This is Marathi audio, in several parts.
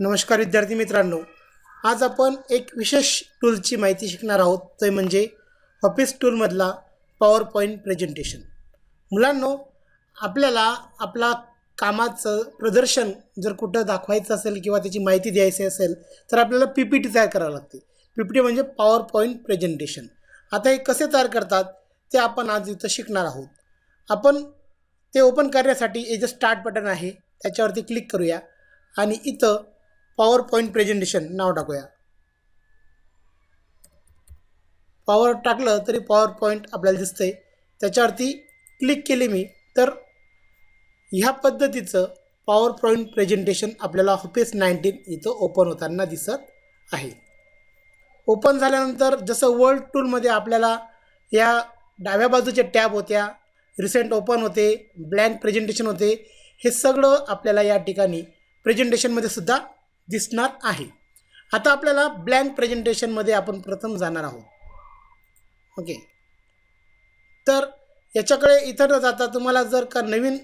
नमस्कार विद्यार्थी मित्रांनो. आज आपण एक विशेष टूलची माहिती शिकणार आहोत. ते म्हणजे ऑफिस टूलमधला पॉवर पॉईंट प्रेझेंटेशन मुलांनो आपल्याला आपला कामाचं प्रदर्शन जर कुठं दाखवायचं असेल किंवा त्याची माहिती द्यायची असेल तर आपल्याला पी पी टी तयार करावं लागते. पी पी टी म्हणजे पॉवर पॉईंट प्रेझेंटेशन आता हे कसे तयार करतात ते आपण आज इथं शिकणार आहोत. आपण ते ओपन करण्यासाठी हे जे स्टार्ट बटन आहे त्याच्यावरती क्लिक करूया. आणि इथं पॉवर पॉईंट प्रेझेंटेशन नाव टाकूया. पॉवर टाकलं तरी पॉवर पॉईंट आपल्याला दिसतंय. त्याच्यावरती क्लिक केले मी तर ह्या पद्धतीचं पॉवर पॉईंट प्रेझेंटेशन आपल्याला ऑफिस नाईन्टीन इथं ओपन होताना दिसत आहे. ओपन झाल्यानंतर जसं वर्ल्ड टूलमध्ये आपल्याला या डाव्या बाजूच्या टॅब होत्या रिसेंट ओपन होते ब्लँक प्रेझेंटेशन होते हे सगळं आपल्याला या ठिकाणी प्रेझेंटेशनमध्ये सुद्धा दिसणार आहे. आता आपल्याला ब्लँक प्रेझेंटेशनमध्ये आपण प्रथम जाणार आहोत. ओके तर याच्याकडे इतर न जाता तुम्हाला जर का नवीन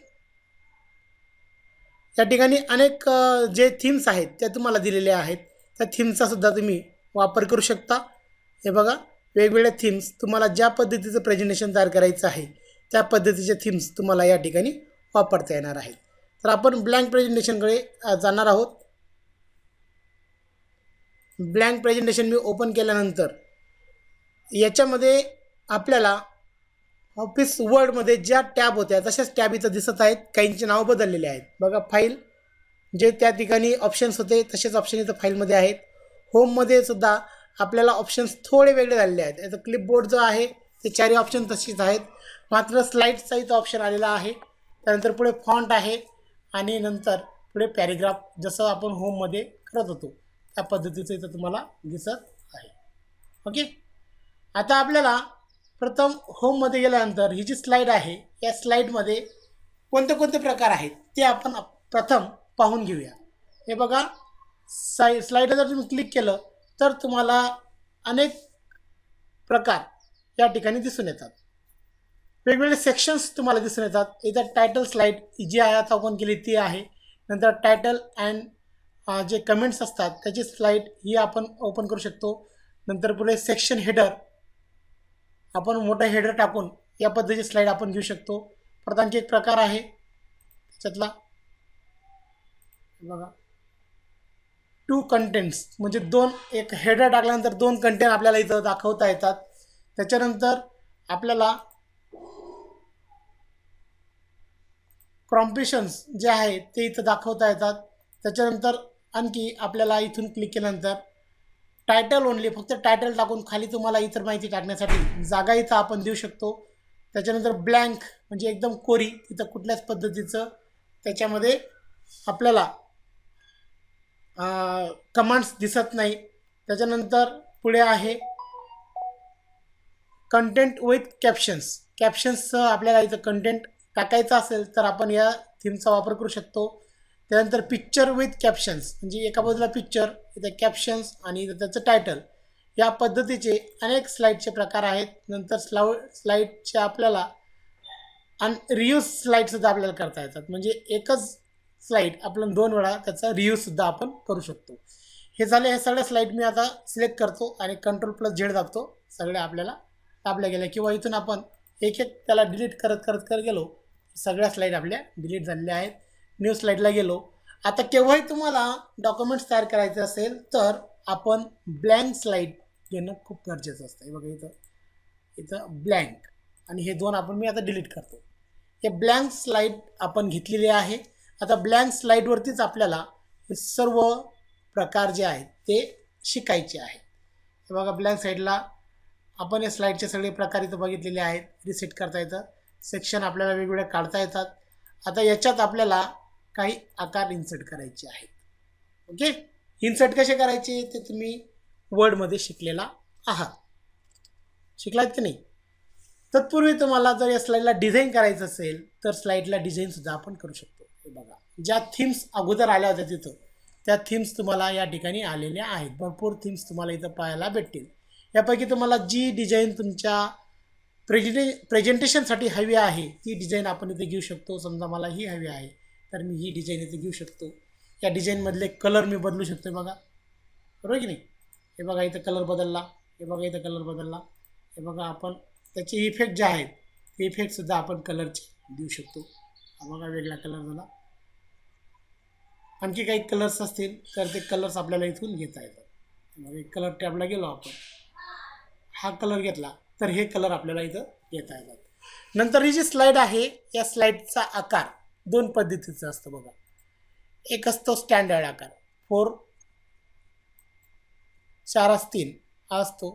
या ठिकाणी अनेक जे थीम्स आहेत त्या तुम्हाला दिलेल्या आहेत. त्या थीमचा सुद्धा तुम्ही वापर करू शकता. हे बघा वेगवेगळ्या थीम्स तुम्हाला ज्या पद्धतीचं प्रेझेंटेशन तयार करायचं आहे त्या पद्धतीचे थीम्स तुम्हाला या ठिकाणी वापरता येणार आहेत. तर आपण ब्लँक प्रेझेंटेशनकडे जाणार आहोत. ब्लँक प्रेझेंटेशन मी ओपन केल्यानंतर याच्यामध्ये आपल्याला ऑफिस वर्डमध्ये ज्या टॅब होत्या तशाच टॅब इथं दिसत आहेत. काहींचे नाव बदललेले आहेत. बघा फाईल जे त्या ठिकाणी ऑप्शन्स होते तसेच ऑप्शन इथं फाईलमध्ये आहेत. होममध्ये सुद्धा आपल्याला ऑप्शन्स थोडे वेगळे झालेले आहेत. याचं क्लिपबोर्ड जो आहे ते चारही ऑप्शन तसेच आहेत. मात्र स्लाईडचा इथं ऑप्शन आलेला आहे. त्यानंतर पुढे फॉन्ट आहे आणि नंतर पुढे पॅरेग्राफ जसं आपण होममध्ये करत होतो. त्या पद्धतीचं इथं तुम्हाला दिसत आहे. ओके आता आपल्याला प्रथम होममध्ये गेल्यानंतर ही जी स्लाईड आहे या स्लाईडमध्ये कोणते कोणते प्रकार आहेत ते आपण प्रथम पाहून घेऊया. हे बघा साई स्लाईडला जर तुम्ही क्लिक केलं तर तुम्हाला अनेक प्रकार या ठिकाणी दिसून येतात. वेगवेगळे सेक्शन्स तुम्हाला दिसून येतात. इथं टायटल स्लाईड जी आहे आता ओपन केली ती आहे. नंतर टायटल अँड जे कमेंट्स असतात त्याची स्लाईड ही आपण ओपन करू शकतो. नंतर पुढे सेक्शन हेडर आपण मोठा हेडर टाकून या पद्धतीची स्लाईड आपण घेऊ शकतो. परत आणखी एक प्रकार आहे. त्याच्यातला बघा. टू कंटेंट्स म्हणजे दोन एक हेडर टाकल्यानंतर दोन कंटेंट आपल्याला इथं दाखवता येतात. त्याच्यानंतर आपल्याला क्रॉम्पिशन्स जे आहे ते इथं दाखवता येतात. त्याच्यानंतर आणखी आपल्याला इथून क्लिक केल्यानंतर टायटल ओनली फक्त टायटल टाकून खाली तुम्हाला इतर माहिती टाकण्यासाठी जागा इथं आपण देऊ शकतो. त्याच्यानंतर ब्लँक म्हणजे एकदम कोरी तिथं कुठल्याच पद्धतीचं त्याच्यामध्ये आपल्याला कमांड्स दिसत नाही. त्याच्यानंतर पुढे आहे कंटेंट विथ कॅप्शन्स कॅप्शन्सचं आपल्याला इथं कंटेंट टाकायचं असेल तर आपण या थीमचा वापर करू शकतो. त्यानंतर पिक्चर विथ कॅप्शन्स म्हणजे एका बाजूला पिक्चर इथं कॅप्शन्स आणि त्याचं टायटल या पद्धतीचे अनेक स्लाईडचे प्रकार आहेत. नंतर स्लाउ स्लाईडचे आपल्याला अन रियूज स्लाईडसुद्धा आपल्याला करता येतात. म्हणजे एकच स्लाईड आपण दोन वेळा त्याचा रियूजसुद्धा आपण करू शकतो. हे झाले हे सगळ्या स्लाईड मी आता सिलेक्ट करतो आणि कंट्रोल प्लस झेड दाबतो. सगळे आपल्याला दाबल्या गेल्या किंवा इथून आपण एक एक त्याला डिलीट करत करत करत गेलो सगळ्या स्लाईड आपल्या डिलीट झालेल्या आहेत. न्यू स्लाईडला गेलो. आता केव्हाही तुम्हाला डॉक्युमेंट्स तयार करायचे असेल तर आपण ब्लँक स्लाईड घेणं खूप गरजेचं असतं. हे बघा इथं इथं ब्लँक आणि हे दोन आपण मी आता डिलीट करतो. हे ब्लँक स्लाईड आपण घेतलेली आहे. आता ब्लँक स्लाईडवरतीच आपल्याला हे सर्व प्रकार जे आहेत ते शिकायचे आहेत. हे बघा ब्लँक साईडला आपण या स्लाईडचे सगळे प्रकार इथं बघितलेले आहेत. रिसेट करता येतं. सेक्शन आपल्याला वेगवेगळे काढता येतात. आता याच्यात आपल्याला काही आकार इन्सर्ट करायचे आहेत. ओके इन्सर्ट कसे करायचे? ते तुम्ही वर्डमध्ये शिकलेला आहात. शिकलात की नाही? तत्पूर्वी तुम्हाला जर या स्लाईडला डिझाईन करायचं असेल तर स्लाईडला डिझाईनसुद्धा आपण करू शकतो. हे बघा. ज्या थीम्स अगोदर आल्या होत्या तिथं त्या थीम्स तुम्हाला या ठिकाणी आलेल्या आहेत. भरपूर थीम्स तुम्हाला इथं पाहायला भेटतील. यापैकी तुम्हाला जी डिझाईन तुमच्या प्रेझेंटे प्रेझेंटेशनसाठी हवी आहे ती डिझाईन आपण इथे घेऊ शकतो. समजा मला ही हवी आहे. तर मी ही डिझाईन इथे घेऊ शकतो. या डिझाईनमधले कलर मी बदलू शकतो बघा. बरोबर की नाही? हे बघा इथं कलर बदलला. हे बघा इथं कलर बदलला. हे बघा आपण त्याचे इफेक्ट जे आहेत ते इफेक्टसुद्धा आपण कलरचे देऊ शकतो. बघा वेगळा कलर झाला. आणखी काही कलर्स असतील तर ते कलर्स आपल्याला इथून घेता येतात. मग एक कलर टॅबला गेलो आपण. हा कलर घेतला तर हे कलर आपल्याला इथं घेता येतात. नंतर ही जी स्लाईड आहे या स्लाईडचा आकार. दोन पद्धतीचं असतं बघा. एक असतो स्टँडर्ड आकार. फोर चार अस तीन हा असतो.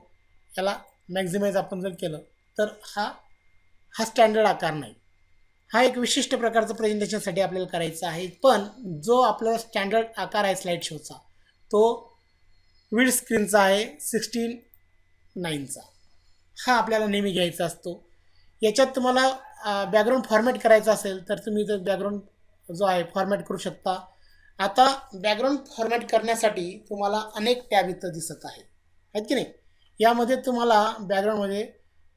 याला मॅक्झिमाइज आपण जर केलं तर हा हा स्टँडर्ड आकार नाही. हा एक विशिष्ट प्रकारचं प्रेझेंटेशनसाठी आपल्याला करायचा आहे. पण जो आपल्याला स्टँडर्ड आकार आहे स्लाईड शोचा तो विड स्क्रीनचा आहे सिक्स्टीन नाईनचा हा आपल्याला नेहमी घ्यायचा असतो. याच्यात तुम्हाला बॅकग्राऊंड फॉर्मॅट करायचा असेल तर तुम्ही इथं बॅकग्राऊंड जो आहे फॉर्मॅट करू शकता. आता बॅकग्राऊंड फॉर्मॅट करण्यासाठी तुम्हाला अनेक टॅब इथं दिसत आहे. आहेत की नाही? यामध्ये तुम्हाला बॅकग्राऊंडमध्ये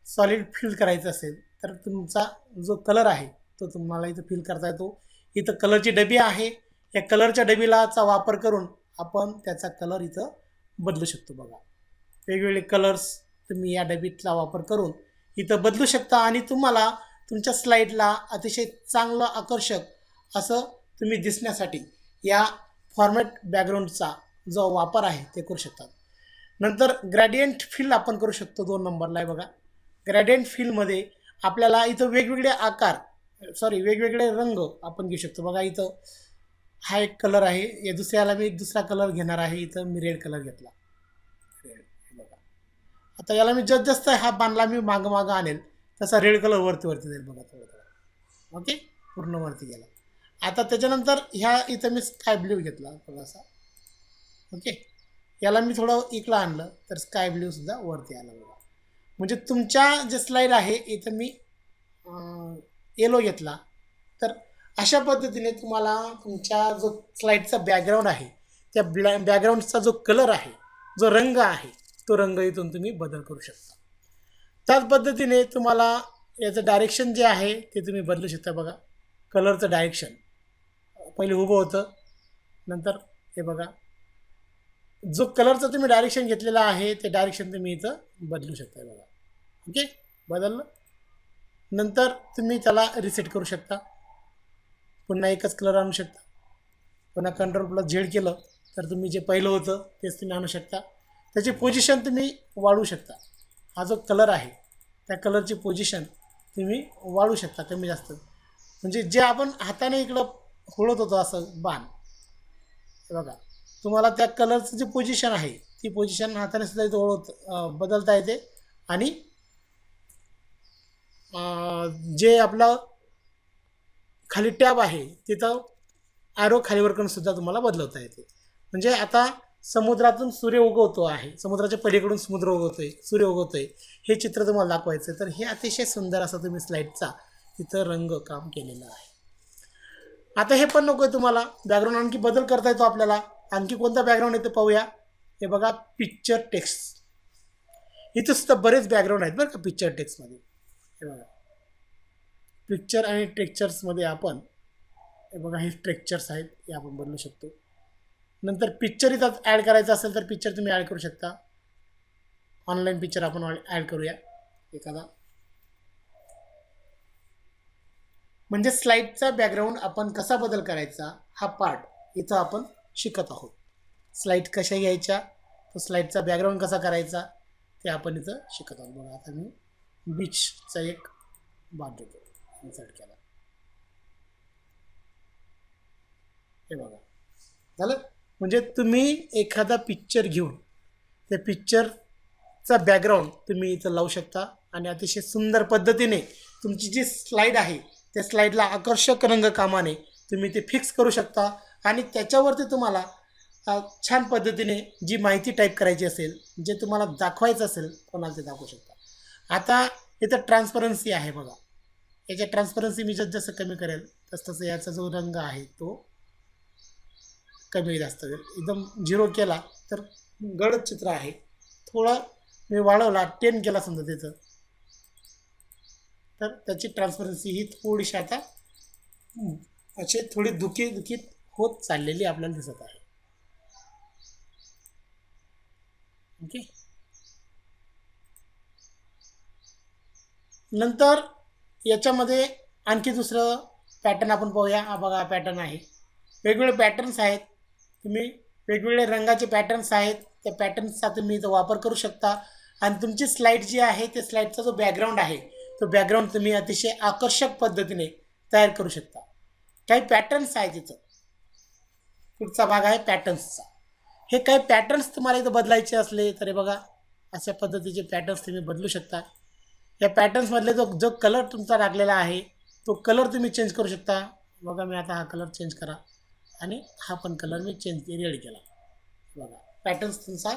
सॉलिड फिल करायचं असेल तर तुमचा जो कलर आहे तो तुम्हाला इथं फिल करता येतो. इथं कलरची डबी आहे. या कलरच्या डबीलाचा वापर करून आपण त्याचा कलर इथं बदलू शकतो बघा. वेगवेगळे कलर्स तुम्ही या डबीतला वापर करून इथं बदलू शकता आणि तुम्हाला तुमच्या स्लाईडला अतिशय चांगलं आकर्षक असं तुम्ही दिसण्यासाठी या फॉर्मॅट बॅकग्राऊंडचा जो वापर आहे ते करू शकतात. नंतर ग्रॅडियंट फील आपण करू शकतो दोन नंबरला आहे बघा. ग्रॅडियंट फील्डमध्ये आपल्याला इथं वेगवेगळे आकार सॉरी वेगवेगळे रंग आपण घेऊ शकतो. बघा इथं हा एक कलर आहे या दुसऱ्याला मी दुसरा कलर घेणार आहे इथं मी रेड कलर घेतला. आता याला मी जस जास्त हा बांधला मी मागं मागं आणेल. तसा रेड कलर वरती वरती जाईल बघा थोडं थोडं ओके? पूर्ण वरती गेला. आता त्याच्यानंतर ह्या इथं मी स्काय ब्ल्यू घेतला थोडासा. ओके? याला मी थोडं इकडं आणलं तर स्काय ब्ल्यूसुद्धा वरती आला बघा. म्हणजे तुमच्या जे स्लाईड आहे इथं मी येलो घेतला. तर अशा पद्धतीने तुम्हाला तुमच्या जो स्लाईडचा बॅकग्राऊंड आहे त्या ब्लॅ बॅकग्राऊंडचा जो कलर आहे जो रंग आहे तो रंग इथून तुम्ही बदल करू शकता. त्याच पद्धतीने तुम्हाला याचं डायरेक्शन जे आहे ते तुम्ही बदलू शकता बघा. कलरचं डायरेक्शन पहिले उभं होतं नंतर हे बघा. जो कलरचं तुम्ही डायरेक्शन घेतलेलं आहे ते डायरेक्शन तुम्ही इथं बदलू शकता बघा. ओके? बदललं. नंतर तुम्ही त्याला रिसेट करू शकता. पुन्हा एकच कलर आणू शकता. पुन्हा कंट्रोल प्लस झेड केलं तर तुम्ही जे पहिलं होतं तेच तुम्ही आणू शकता. त्याची पोझिशन तुम्ही वाढवू शकता. हा जो कलर आहे त्या कलरची पोझिशन तुम्ही वाढवू शकता कमी जास्त. म्हणजे जे आपण हाताने इकडं होळत होतो असं बाण. बघा तुम्हाला त्या कलरचं जे पोझिशन आहे ती पोझिशन हाताने सुद्धा इथं ओळख बदलता येते. आणि जे आपलं खाली टॅब आहे तिथं ॲरो खालीवर करून सुद्धा तुम्हाला बदलवता येते. म्हणजे आता समुद्रातून सूर्य उगवतो आहे. समुद्राच्या पलीकडून समुद्र उगवतोय सूर्य उगवतोय. हे चित्र तुम्हाला दाखवायचं तर हे अतिशय सुंदर असं तुम्ही स्लाईडचा तिथं रंग काम केलेलं आहे. आता हे पण नको आहे तुम्हाला. बॅकग्राऊंड आणखी बदल करता येतो आपल्याला. आणखी कोणता बॅकग्राऊंड येतो पाहूया? हे बघा पिक्चर टेक्स्ट इथं सुद्धा बरेच बॅकग्राऊंड आहेत बरं का पिक्चर टेक्स्टमध्ये हे बघा. पिक्चर आणि टेक्चर्समध्ये आपण हे बघा हे टेक्चर्स आहेत हे आपण बदलू शकतो. नंतर पिक्चर इथं ॲड करायचं असेल तर पिक्चर तुम्ही ॲड करू शकता. ऑनलाईन पिक्चर आपण ॲड करूया. एखादा. म्हणजे स्लाईडचा बॅकग्राऊंड आपण कसा बदल करायचा हा पार्ट इथं आपण शिकत आहोत. स्लाईड कशा घ्यायच्या तो स्लाईडचा बॅकग्राऊंड कसा करायचा ते आपण इथं शिकत आहोत. बघा आता मी बीचचा एक बाट देतो. इन्सर्ट केला. हे बघा. झालं? म्हणजे तुम्ही एखादा पिक्चर घेऊन त्या पिक्चरचा बॅकग्राऊंड तुम्ही इथं लावू शकता आणि अतिशय सुंदर पद्धतीने तुमची जी स्लाईड आहे त्या स्लाईडला आकर्षक रंगकामाने तुम्ही ते फिक्स करू शकता आणि त्याच्यावरती तुम्हाला छान पद्धतीने जी माहिती टाईप करायची असेल जे तुम्हाला दाखवायचं असेल कोणाला ते दाखवू शकता. आता इथं ट्रान्सपरन्सी आहे बघा. याच्या ट्रान्सपरन्सी मी जसं जसं कमी करेल तस तसं याचा जो रंग आहे तो कमी जास्त. एकदम झिरो केला तर गडद चित्र आहे. थोडा मी वाढवला टेन केला समजा त्याचं. तर त्याची ट्रान्सपरन्सी ही थोडीशी आता असे थोडी दुखी दुखीत होत चाललेली आपल्याला दिसत आहे. ओके नंतर याच्यामध्ये आणखी दुसरं पॅटर्न आपण पाहूया. हा बघा पॅटर्न आहे. वेगवेगळे पॅटर्न्स आहेत. तुम्ही वेगवेगळे रंगाचे पॅटर्न्स आहेत. त्या पॅटर्न्सचा तुम्ही इथं वापर करू शकता. आणि तुमची स्लाईड जी आहे ते स्लाईडचा जो बॅकग्राऊंड आहे तो बॅकग्राऊंड तुम्ही अतिशय आकर्षक पद्धतीने तयार करू शकता. काही पॅटर्न्स आहेत इथं. पुढचा भाग आहे पॅटर्न्सचा हे काही पॅटर्न्स तुम्हाला इथं बदलायचे असले तरी बघा अशा पद्धतीचे पॅटर्न्स तुम्ही बदलू शकता. या पॅटर्न्समधले जो जो कलर तुमचा लागलेला आहे तो कलर तुम्ही चेंज करू शकता. बघा मी आता हा कलर चेंज करा. आणि हा पण कलर मी चेंज रेड केला. बघा पॅटर्न्स तुमचा.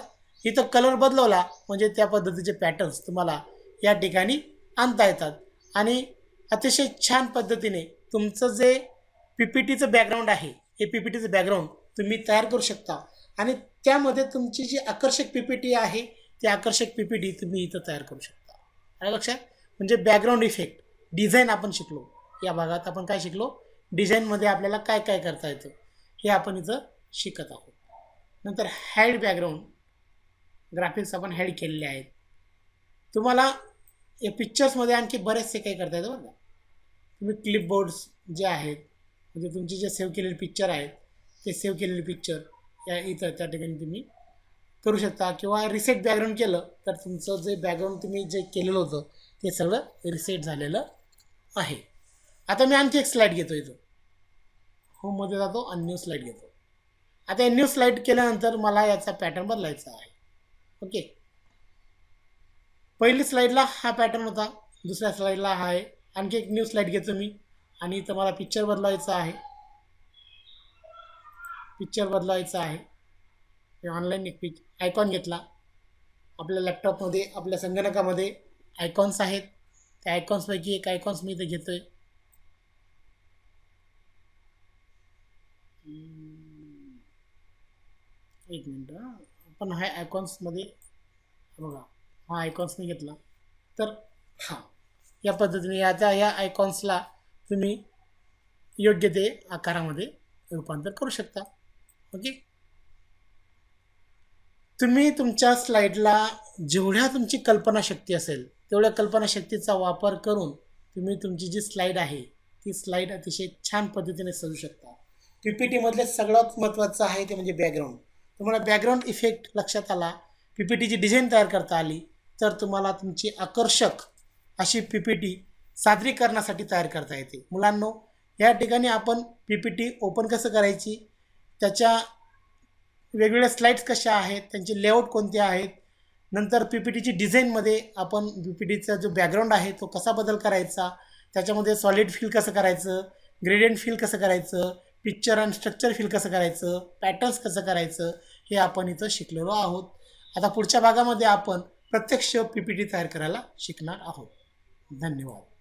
इथं कलर बदलवला म्हणजे त्या पद्धतीचे पॅटर्न्स तुम्हाला या ठिकाणी आणता येतात. आणि अतिशय छान पद्धतीने तुमचं जे पी पी टीचं बॅकग्राऊंड आहे हे पी पी टीचं बॅकग्राऊंड तुम्ही तयार करू शकता. आणि त्यामध्ये तुमची जी आकर्षक पी पी टी आहे ती आकर्षक पी पी टी तुम्ही इथं तयार करू शकता. आणि लक्षात? म्हणजे बॅकग्राऊंड इफेक्ट डिझाईन आपण शिकलो. या भागात आपण काय शिकलो? डिझाईनमध्ये आपल्याला काय काय करता येतं? हे आपण इथं शिकत आहोत. नंतर हॅड बॅकग्राऊंड ग्राफिक्स आपण हॅड केलेले आहेत. तुम्हाला या पिक्चर्समध्ये आणखी बरेचसे काही करता येतं बरं का. तुम्ही क्लिपबोर्ड्स जे आहेत म्हणजे तुमचे जे सेव्ह केलेले पिक्चर आहेत ते सेव्ह केलेले पिक्चर या इथं त्या ठिकाणी तुम्ही करू शकता किंवा रिसेट बॅकग्राऊंड केलं तर तुमचं जे बॅकग्राऊंड तुम्ही जे केलेलं होतं ते सगळं रिसेट झालेलं आहे. आता मी आणखी एक स्लाईड घेतो इथं. होममध्ये जातो आणि न्यू स्लाईड घेतो. आता हे न्यू स्लाईड केल्यानंतर मला याचा पॅटर्न बदलायचा आहे. ओके? पहिली स्लाईडला हा पॅटर्न होता दुसऱ्या स्लाईडला हा आहे. आणखी एक न्यू स्लाईड घेतो मी. आणि इथं मला पिक्चर बदलायचा आहे. पिक्चर बदलायचा आहे. ऑनलाईन एक पिक आयकॉन घेतला. आपल्या लॅपटॉपमध्ये आपल्या संगणकामध्ये आयकॉन्स आहेत. त्या आयकॉन्सपैकी एक आयकॉन्स मी इथं घेतो आहे एक मिनटं हां. आपण हा आयकॉन्समध्ये बघा हा आयकॉन्स मी घेतला. तर हां या पद्धतीने याच्या या आयकॉन्सला तुम्ही योग्य ते आकारामध्ये रूपांतर करू शकता. ओके? तुम्ही तुमच्या स्लाईडला जेवढ्या तुमची कल्पनाशक्ती असेल तेवढ्या कल्पनाशक्तीचा वापर करून तुम्ही तुमची जी स्लाईड आहे ती स्लाईड अतिशय छान पद्धतीने सजू शकता. पी पी टीमधले सगळ्यात महत्त्वाचं आहे ते म्हणजे बॅकग्राऊंड तुम्हाला बॅकग्राऊंड इफेक्ट लक्षात आला पी पी टीची डिझाईन तयार करता आली तर तुम्हाला तुमची आकर्षक अशी पी पी टी सादरीकरणासाठी तयार करता येते. मुलांनो या ठिकाणी आपण पी पी टी ओपन कसं करायची? त्याच्या वेगवेगळ्या स्लाईड्स कशा आहेत त्यांचे लेआउट कोणते आहेत नंतर पी पी टीची डिझाईनमध्ये आपण पी पी टीचा जो बॅकग्राऊंड आहे तो कसा बदल करायचा त्याच्यामध्ये सॉलिड फील कसं करायचं ग्रेडियंट फील कसं करायचं पिक्चर अँड स्ट्रक्चर फील कसं करायचं? पॅटर्न्स कसं करायचं? हे आपण इथं शिकलेलो आहोत. आता पुढच्या भागामध्ये आपण प्रत्यक्ष पी पी टी तयार करायला शिकणार आहोत. धन्यवाद.